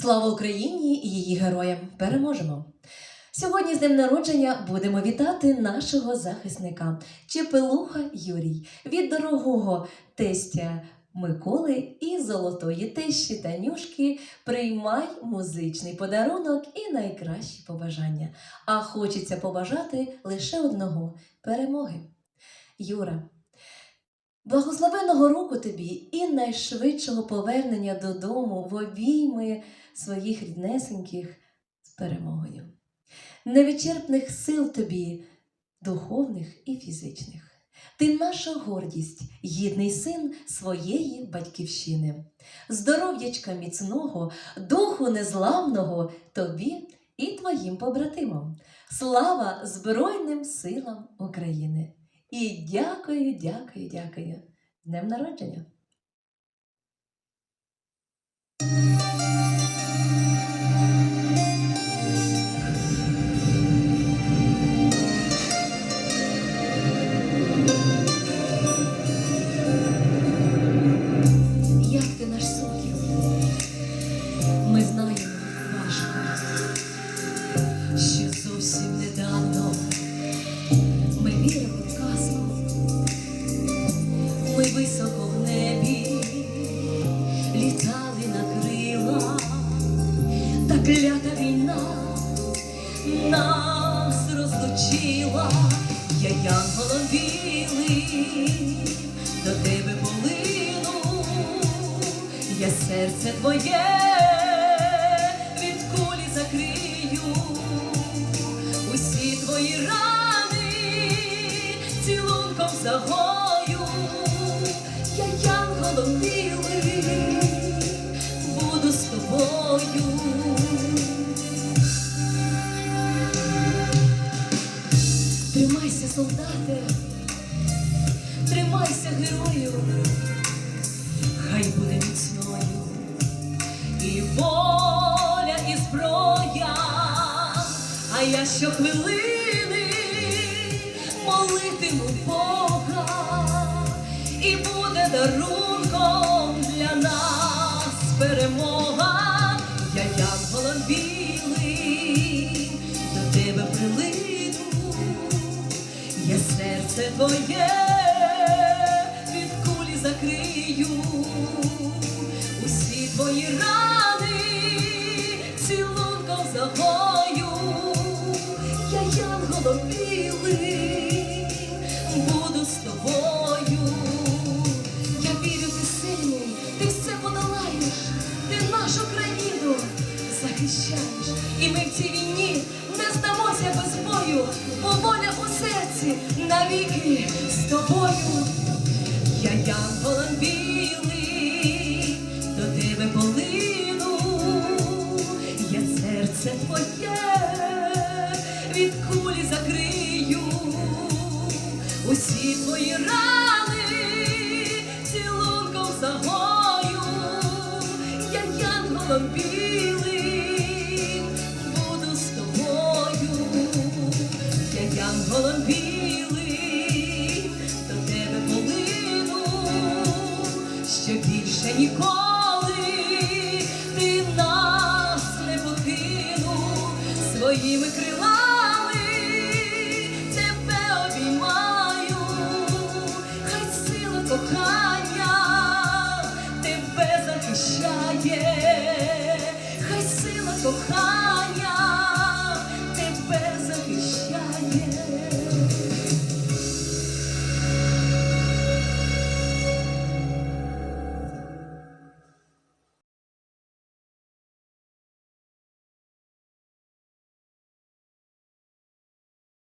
Слава Україні і її героям! Переможемо! Сьогодні з днем народження будемо вітати нашого захисника Чепелуха Юрій від дорогого тестя Миколи і золотої тещі Танюшки. Приймай музичний подарунок і найкращі побажання. А хочеться побажати лише одного перемоги. Юра, благословеного року тобі і найшвидшого повернення додому в обійми своїх ріднесеньких з перемогою. Невичерпних сил тобі, духовних і фізичних. Ти наша гордість, гідний син своєї батьківщини. Здоров'ячка міцного, духу незламного тобі і твоїм побратимам. Слава Збройним силам України! І дякую, дякую, дякую. З Днем народження! Клята війна нас розлучила. Я янголом білий до тебе полину, я серце твоє від кулі закрию, усі твої рани цілунком загою, я янголом білий буду з тобою. Солдате, тримайся, герою, хай буде міцною і воля, і зброя, а я щохвилини серце твоє від кулі закрию, усі твої рани цілунком загою, я янголом білий буду з тобою. Я вірю, ти сильний, ти все подолаєш, ти нашу країну захищаєш. І ми в цій війні не здамося без бою, бо воля у серці навіки з тобою. Я янголом білий, до тебе полину, я серце твоє від кулі закрию, усі твої рани цілунком загою, я янголом білий більше ніколи ти нас не покинув своїми крилами,